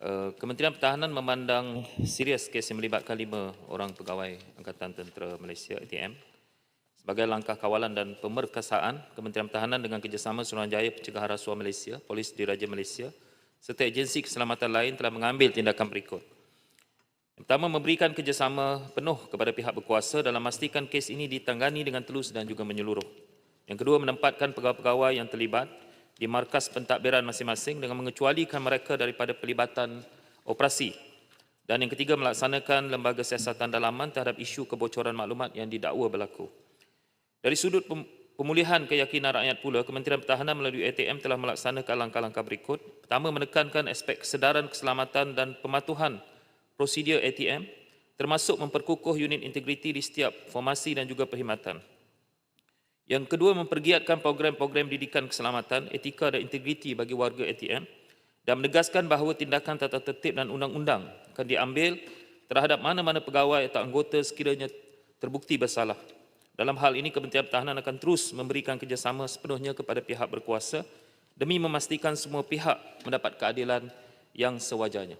Uh, Kementerian Pertahanan memandang serius kes yang melibatkan lima orang pegawai Angkatan Tentera Malaysia ATM. Sebagai langkah kawalan dan pemerkasaan, Kementerian Pertahanan dengan kerjasama Suruhanjaya Pencegahan Rasuah Malaysia, Polis Diraja Malaysia serta agensi keselamatan lain telah mengambil tindakan berikut. Yang pertama, memberikan kerjasama penuh kepada pihak berkuasa dalam memastikan kes ini ditangani dengan telus dan juga menyeluruh. Yang kedua, menempatkan pegawai-pegawai yang terlibat di markas pentadbiran masing-masing dengan mengecualikan mereka daripada pelibatan operasi. Dan yang ketiga, melaksanakan lembaga siasatan dalaman terhadap isu kebocoran maklumat yang didakwa berlaku. Dari sudut pem- pemulihan keyakinan rakyat pula, Kementerian Pertahanan melalui ATM telah melaksanakan langkah-langkah berikut. Pertama, menekankan aspek kesedaran keselamatan dan pematuhan prosedur ATM termasuk memperkukuh unit integriti di setiap formasi dan juga perkhidmatan. Yang kedua, mempergiatkan program-program didikan keselamatan, etika dan integriti bagi warga ATM dan menegaskan bahawa tindakan tata tertib dan undang-undang akan diambil terhadap mana-mana pegawai atau anggota sekiranya terbukti bersalah. Dalam hal ini, Kementerian Pertahanan akan terus memberikan kerjasama sepenuhnya kepada pihak berkuasa demi memastikan semua pihak mendapat keadilan yang sewajarnya.